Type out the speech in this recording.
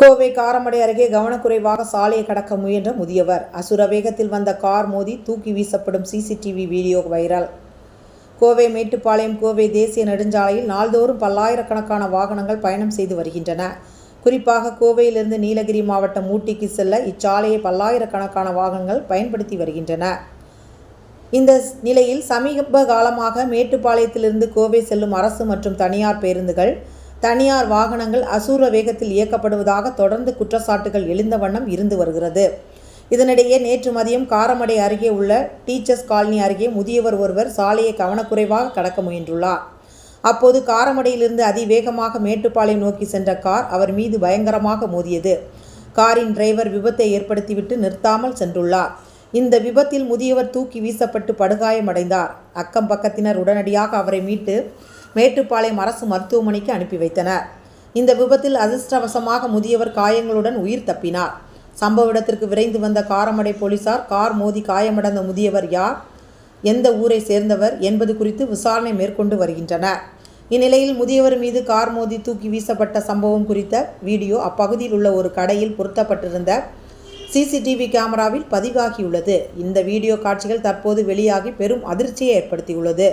கோவை காரமடை அருகே கவனக்குறைவாக சாலையை கடக்க முயன்ற முதியவர். அசுர வேகத்தில் வந்த கார் மோதி தூக்கி வீசப்படும் CCTV video viral. Kovai Mettupalayam Kovai தேசிய நெடுஞ்சாலையில் நாள்தோறும் பல்லாயிரக்கணக்கான வாகனங்கள் பயணம் செய்து வருகின்றன. குறிப்பாக கோவையிலிருந்து நீலகிரி மாவட்டம் ஊட்டிக்கு செல்ல இச்சாலையை பல்லாயிரக்கணக்கான வாகனங்கள் பயன்படுத்தி வருகின்றன. இந்த நிலையில் சமீப காலமாக மேட்டுப்பாளையத்திலிருந்து கோவை செல்லும் அரசு மற்றும் தனியார் பேருந்துகள் தனியார் வாகனங்கள் அசூர வேகத்தில் இயக்கப்படுவதாக தொடர்ந்து குற்றச்சாட்டுகள் எழுந்த வண்ணம் இருந்து வருகிறது. இதனிடையே நேற்று மதியம் காரமடை அருகே உள்ள டீச்சர்ஸ் காலனி அருகே முதியவர் ஒருவர் சாலையை கவனக்குறைவாக கடக்க முயன்றுள்ளார். அப்போது காரமடையிலிருந்து அதிவேகமாக மேட்டுப்பாளையம் நோக்கி சென்ற கார் அவர் மீது பயங்கரமாக மோதியது. காரின் டிரைவர் விபத்தை ஏற்படுத்திவிட்டு நிறுத்தாமல் சென்றுள்ளார். இந்த விபத்தில் முதியவர் தூக்கி வீசப்பட்டு படுகாயமடைந்தார். அக்கம் பக்கத்தினர் உடனடியாக அவரை மீட்டு மேட்டுப்பாளையம் அரசு மருத்துவமனைக்கு அனுப்பி வைத்தனர். இந்த விபத்தில் அதிர்ஷ்டவசமாக முதியவர் காயங்களுடன் உயிர் தப்பினார். சம்பவ இடத்திற்கு விரைந்து வந்த காரமடை போலீசார் கார் மோதி காயமடைந்த முதியவர் யார் எந்த ஊரை சேர்ந்தவர் என்பது குறித்து விசாரணை மேற்கொண்டு வருகின்றனர். இந்நிலையில் முதியவர் மீது கார் மோதி தூக்கி வீசப்பட்ட சம்பவம் குறித்த வீடியோ அப்பகுதியில் உள்ள ஒரு கடையில் பொருத்தப்பட்டிருந்த சிசிடிவி கேமராவில் பதிவாகியுள்ளது. இந்த வீடியோ காட்சிகள் தற்போது வெளியாகி பெரும் அதிர்ச்சியை ஏற்படுத்தியுள்ளது.